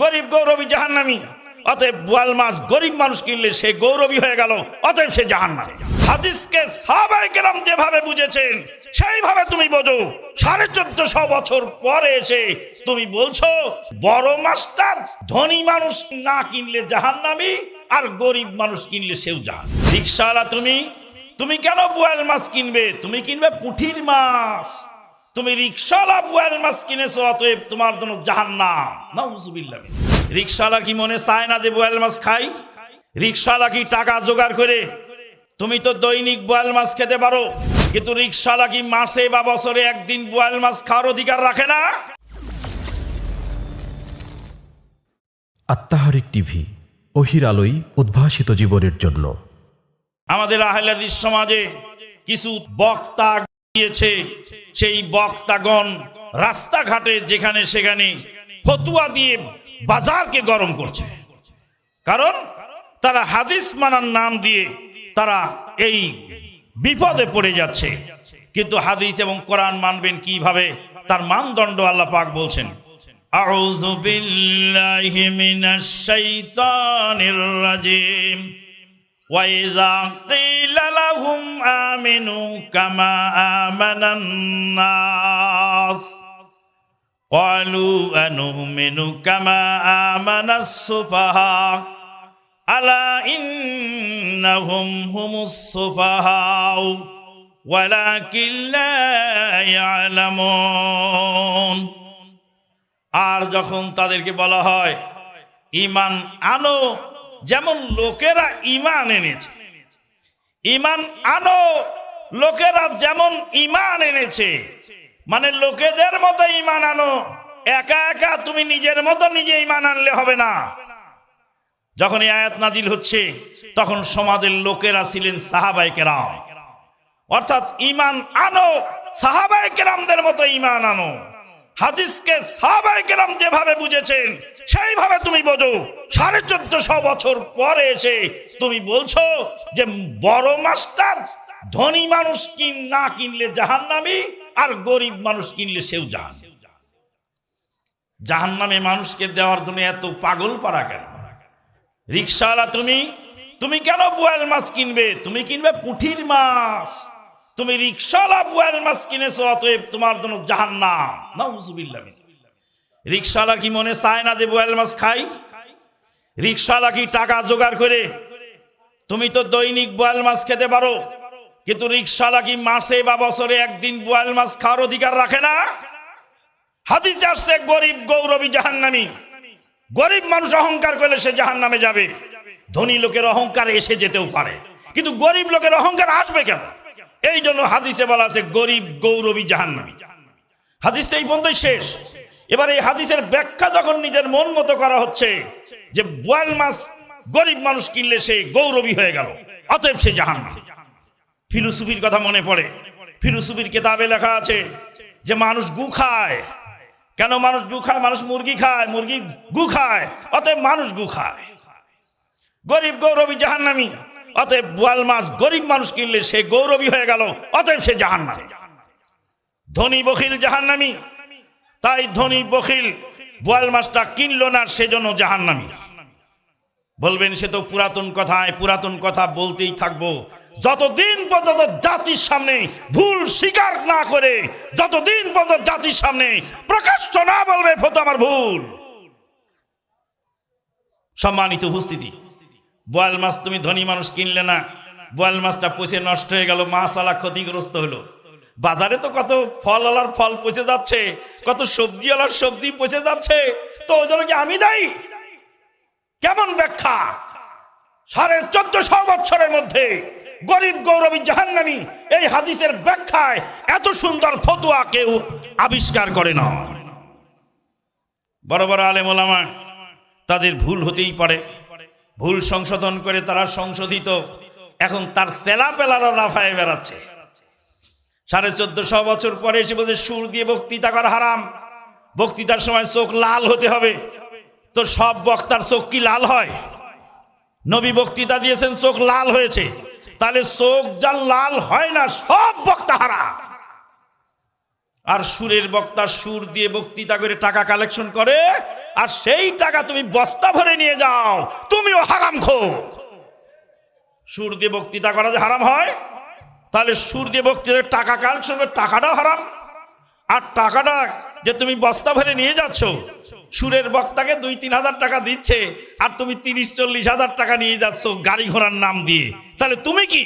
গরিব গৌরবী জাহান্নামি। অতএব বোয়াল মাছ গরিব মানুষ কিনলে সে গৌরবী হয়ে গেল, অতএব সে জাহান্নামি। হাদিসকে সাহাবাই কেরাম যেভাবে বুঝেছেন, সেইভাবে তুমি বোঝো, সাড়ে চোদ্দশো বছর পরে এসে তুমি বলছো, বড় মাছটা ধনী মানুষ না কিনলে জাহান্নামি, আর গরিব মানুষ কিনলে সেও জাহান রিক্সাওয়ালা তুমি তুমি কেন বোয়াল মাছ কিনবে? তুমি কিনবে পুঁঠির মাছ। তুমি রিক্সাওয়ালা বোয়াল মাছ কিনেছো অতএব তোমার জন্য জাহান্নাম। নাউজুবিল্লাহ। রিক্সাওয়ালা কি মনে চায় না যে বোয়াল মাছ খাই? রিক্সাওয়ালা কি টাকা জোগাড় করে? তুমি তো দৈনিক বোয়াল মাছ খেতে পারো কিন্তু রিক্সাওয়ালা কি মাসে বা বছরে একদিন বোয়াল মাছ খাওয়ার অধিকার রাখে না? আত্মাহারিক টিভি অহির আলোই উদ্ভাসিত জীবনের জন্য। আমাদের আহলাদিস সমাজে কিছু বক্তা দিয়েছে সেই বক্তাগণ রাস্তাঘাটে যেখানে সেখানে ফতুয়া দিয়ে বাজারকে গরম করছে। কারণ তারা হাদিস মানার নাম দিয়ে তারা এই বিপদে পড়ে যাচ্ছে। কিন্তু হাদিস এবং কোরআন মানবেন কীভাবে? তার মানদণ্ড আল্লাহ পাক বলছেন, আউযু বিল্লাহি মিনাশ শাইতানির রাজিম। وإذا قيل لهم آمنوا كما آمن الناس قالوا أنؤمن كما آمن السفهاء ألا إنهم هم السفهاء ولكن لا يعلمون আর যখন তাদেরকে বলা হয় ইমান আনো যেমন লোকেরা ইমান এনেছে। ইমান আনো, লোকেরা যেমন ইমান এনেছে। মানে লোকেদের মতো ইমান আনো, একা একা তুমি নিজের মতো নিজে ইমান আনলে হবে না। যখন এই আয়াত নাজিল হচ্ছে, তখন সমাজের লোকেরা ছিলেন সাহাবাই কেরাম। অর্থাৎ ইমান আনো সাহাবাই কেরামদের মতো ইমান আনো। হাদিসকে সাহাবাই কেরাম যেভাবে বুঝেছেন, সেইভাবে তুমি বোঝো। সাড়ে চোদ্দশো বছর পরে এসে তুমি বলছো যে বড় মাস্টার, ধনী মানুষ কিন না কিনলে জাহান্নামি, আর গরিব মানুষ কিনলে সেও জাহান জাহান্নামে মানুষকে দেওয়ার জন্য এত পাগল পারা কেন? রিক্সাওয়ালা তুমি তুমি কেন বোয়াল মাছ কিনবে? তুমি কিনবে পুঁঠির মাছ। তুমি রিক্সাওয়ালা বোয়াল মাছ কিনেছো, অতএব তোমার জন্য জাহান্নাম। নাউজুবিল্লাহ। রিক্সাওয়ালা কি মনে চায় না যে বোয়াল মাছ খাই? রিক্সাওয়ালা কি টাকা জোগাড় করে? তুমি তো দৈনিক বোয়াল মাছ খেতে পারো, কিন্তু রিক্সাওয়ালা কি মাসে বা বছরে একদিন বোয়াল মাছ খাওয়ার অধিকার রাখে না? হাদিসে আসছে, গরিব গৌরবী জাহান্নামী। গরিব মানুষ অহংকার করলে সে জাহান নামে যাবে। ধনী লোকের অহংকার এসে যেতেও পারে। কিন্তু গরিব লোকের অহংকার আসবে কেন? এই জন্য হাদিসে বলা আছে, গরিব গৌরবী জাহান্নামী। হাদিস তো এই পর্যন্তই শেষ। এবার এই হাদিসের ব্যাখ্যা যখন নিজের মন মতো করা হচ্ছে, যে বোয়াল মাছ গরিব মানুষ কিনলে সে গৌরবী হয়ে গেল, অতএব সে জাহান ফিলোসফির কথা মনে পড়ে। ফিলোসফির কেতাবে লেখা আছে যে মানুষ গু খায়। কেন মানুষ গু খায়? মানুষ মুরগি খায়, মুরগি গু খায়, অতএব মানুষ গু খায়। গরিব গৌরবী জাহান্নামি। অতএব বোয়াল মাছ গরিব মানুষ কিনলে সে গৌরবী হয়ে গেল, অতএব সে জাহান্নামী। ধনী বখিল জাহান্নামী। তাই ধনী বখিল বোয়াল মাছটা কিনলো না, সেজন্য জাহান্নামী। বলবেন, সে তো পুরাতন কথায় পুরাতন কথা বলতেই থাকব। যতদিন পর্যন্ত জাতির সামনে ভুল স্বীকার না করে, যতদিন পর্যন্ত জাতির সামনে প্রকাশ্য না বলবে ফতো আমার ভুল। সম্মানিত উপস্থিতি বোয়াল মাছ তুমি ধনী মানুষ কিনলে না। বোয়াল মাছটা পচে নষ্ট হয়ে গেল, মাছওয়ালা ক্ষতিগ্রস্ত হলো। বাজারে তো কত ফলওয়ালার ফল পচে যাচ্ছে, কত সবজিওয়ালার সবজি পচে যাচ্ছে, তো ওই জন্য কি আমি দায়ী? কেমন ব্যাখ্যা? সাড়ে চোদ্দশো বছরের মধ্যে গরিব গৌরবী জাহান্নামী এই হাদিসের ব্যাখ্যায় এত সুন্দর ফতুয়া কেউ আবিষ্কার করে না। বড় বড় আলেম ওলামা, তাদের ভুল হতেই পারে। ভুল সংশোধন করে তারা সংশোধিত। এখন তার সেলা পেলারা লাফায় বেড়াচ্ছে। সাড়ে চোদ্দশো বছর পরে এসে বলছে, সুর দিয়ে বক্তৃতা করা হারাম। বক্তৃতার সময় চোখ লাল হতে হবে। তো সব বক্তার চোখ কি লাল হয়? নবী বক্তৃতা দিয়েছেন, চোখ লাল হয়েছে। তাহলে চোখ যা লাল হয় না, সব বক্তা হারা আর সুরের বক্তা সুর দিয়ে বক্তৃতা করে টাকা কালেকশন করে, আর সেই টাকা তুমি বস্তা ভরে নিয়ে যাও, তুমিও হারাম খো সুর দিয়ে বক্তৃতা করা যে হারাম হয়, তাহলে সুর দিয়ে বক্তৃতা টাকা কালেকশন করে টাকাটাও হারাম। আর টাকাটা যে তুমি বস্তা ভরে নিয়ে যাচ্ছ, সুরের বক্তাকে দুই তিন হাজার টাকা দিচ্ছে, আর তুমি তিরিশ চল্লিশ হাজার টাকা নিয়ে যাচ্ছ গাড়ি ঘোড়ার নাম দিয়ে। তাহলে তুমি কি?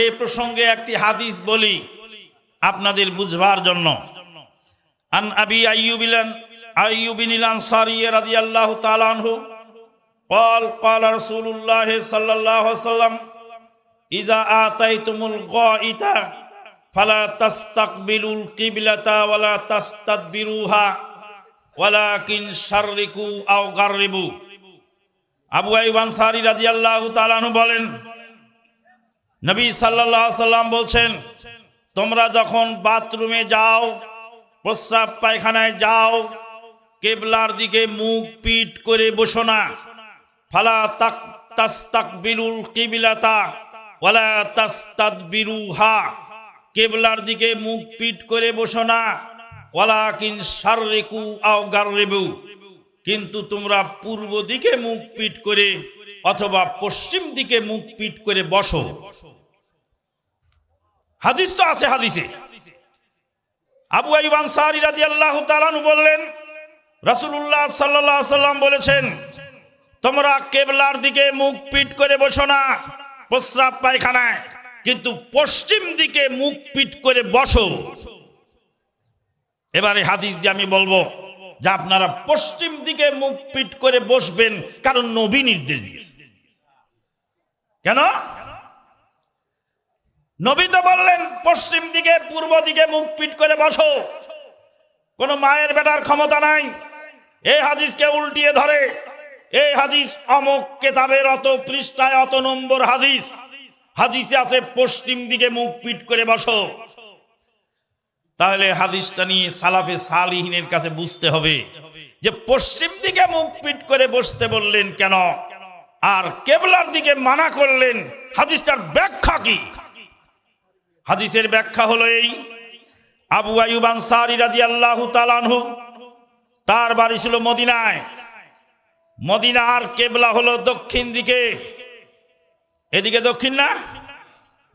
এই প্রসঙ্গে একটি হাদিস বলি আপনাদের বুঝবার জন্য। আন আবি আইয়ুবিলান আইয়ুবিনিল আনসারী রাদিয়াল্লাহু তাআলা আনহু قال قال رسول الله صلى الله عليه وسلم إذا آتيتم الغائط فلا تستقبلوا القبلة ولا تستدبروها ولكن شركوا أو غربوا আবু আইব আনসারী রাদিয়াল্লাহু তাআলা আনহু বলেন নবী সাল্লাল্লাহু আলাইহি সাল্লাম বলছেন তোমরা যখন বাথরুমে যাও প্রস্রাব পায়খানায় যাও। কেবলার দিকে মুখ পিট করে বসো না। ফালা তাক তাস্তাকবিলুল কিবিলাতা, ওয়ালা তাস্তাদবিরুহা। কেবলার দিকে মুখ পিট করে বসো না। ওয়ালাকিন শাররিকু আও গাররিবু। কিন্তু তোমরা পূর্ব দিকে মুখ পিট করে অথবা পশ্চিম দিকে মুখ পিট করে বসো। হাদিস তো আছে হাদিসে। আবু আইব আনসারী তাআলা বললেন, রাসূলুল্লাহ সাল্লাল্লাহু আলাইহি সাল্লাম বলেছেন, তোমরা কেবলার দিকে মুখ পিট করে বসো না, প্রস্রাব পায়খানায়, কিন্তু পশ্চিম দিকে মুখ পিট করে বসো। এবারে হাদিস দিয়ে আমি বলব যে আপনারা পশ্চিম দিকে মুখ পিট করে বসবেন, কারণ নবী নির্দেশ দিয়েছে। কেন? নবী তো বললেন, পশ্চিম দিকে, পূর্ব দিকে মুখ পিট করে বসো। কোন মায়ের বেটার ক্ষমতা নাই। এই হাদিসকে উল্টিয়ে ধরে। এই হাদিস অমক কেতাবের অত পৃষ্ঠায় অত নম্বর হাদিস। হাদিসে আছে, পশ্চিম দিকে মুখ পিট করে বসো। তাহলে হাদিসটা নিয়ে সালাফে সালিহিনের কাছে বুঝতে হবে যে পশ্চিম দিকে মুখ পিট করে বসতে বললেন কেন? আর কেবলার দিকে মানা করলেন, হাদিসটার ব্যাখ্যা কি? হাদিসের ব্যাখ্যা হলো এই। আবু আয়ুব আনসারি রাদিয়াল্লাহু তাআলাহু তার বাড়ি ছিল মদিনায়। মদিনার কেবলা হলো দক্ষিণ দিকে। এদিকে দক্ষিণ না?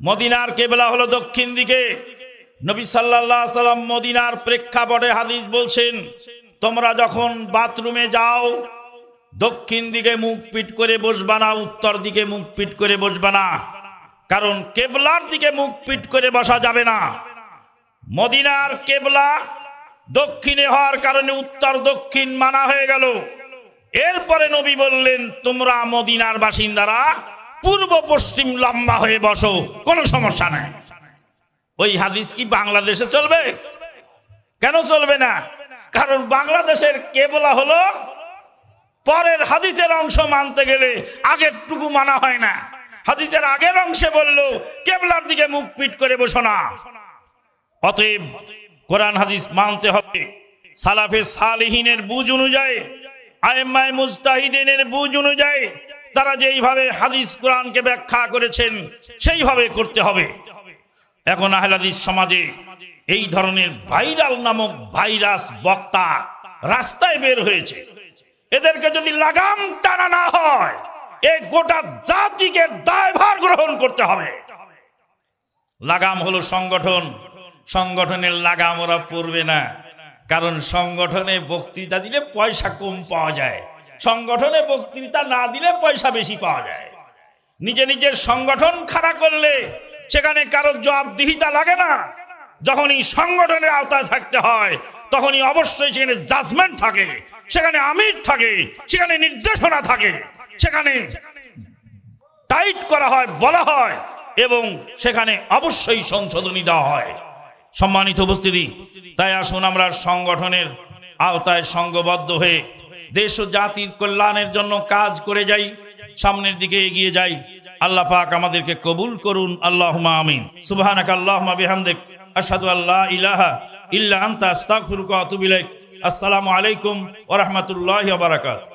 মদিনার কেবলা হলো দক্ষিণ দিকে। নবী আলাইহি সাল্লাম মদিনার প্রেক্ষাপটে হাদিস বলছেন, তোমরা যখন বাথরুমে যাও, দক্ষিণ দিকে মুখ পিট করে বসবা না, উত্তর দিকে মুখ পিট করে বসবা না। কারণ কেবলার দিকে মুখ পিট করে বসা যাবে না। মদিনার কেবলা দক্ষিণে হওয়ার কারণে উত্তর দক্ষিণ মানা হয়ে গেল। এরপরে নবী বললেন, তোমরা মদিনার বাসিন্দারা পূর্ব পশ্চিম লম্বা হয়ে বসো, কোনো সমস্যা নাই। ওই হাদিস কি বাংলাদেশে চলবে? কেন চলবে না? কারণ বাংলাদেশের কেবলা হলো পরের হাদিসের অংশ মানতে গেলে আগের টুকু মানা হয় না। হাদিসের আগের অংশে বলল, কেবলার দিকে মুখ পিট করে বসো না। অতএব কোরআন হাদিস মানতে হবে। সালাফে সালিহিনের বুঝ অনুযায়ী আয়েমায় মুস্তাহিদিনের বুঝ অনুযায়ী তারা যেইভাবে হাদিস কোরআনকে ব্যাখ্যা করেছেন, সেইভাবে করতে হবে। এখন আহলাদিস সমাজে এই ধরনের ভাইরাল নামক ভাইরাস বক্তা রাস্তায় বের হয়েছে। এদেরকে যদি লাগাম টানা না হয় এই গোটা জাতিকে দায়ভার গ্রহণ করতে হবে। লাগাম হলো সংগঠন। সংগঠনের লাগাম ওরা পড়বে না। কারণ সংগঠনে বক্তৃতা দিলে পয়সা কম পাওয়া যায়। সংগঠনে বক্তৃতা না দিলে পয়সা বেশি পাওয়া যায়। নিজে নিজের সংগঠন খাড়া করলে সেখানে কারোর জবাবদিহিতা লাগে না। যখনই সংগঠনের আওতায় থাকতে হয়, তখনই অবশ্যই সেখানে জাজমেন্ট থাকে, সেখানে আমির থাকে, সেখানে নির্দেশনা থাকে। সেখানে টাইট করা হয়, বলা হয়, এবং সেখানে অবশ্যই সংশোধনী দেওয়া হয়। সম্মানিত উপস্থিতি, তাই আসুন আমরা সংগঠনের আওতায় সংঘবদ্ধ হয়ে দেশ ও জাতির কল্যাণের জন্য কাজ করে যাই, সামনের দিকে এগিয়ে যাই। আল্লাহ পাক আমাদেরকে কবুল করুন আল্লাহ আমিন। সুবহানাক আল্লাহুম্মা বিহামদিক, আশহাদু আল্লা ইলাহা ইল্লা আনতা, আস্তাগফিরুকা ওয়া আতুবু ইলাইক। আসসালামু আলাইকুম ওয়া রাহমাতুল্লাহি ওয়া বারাকাতুহু।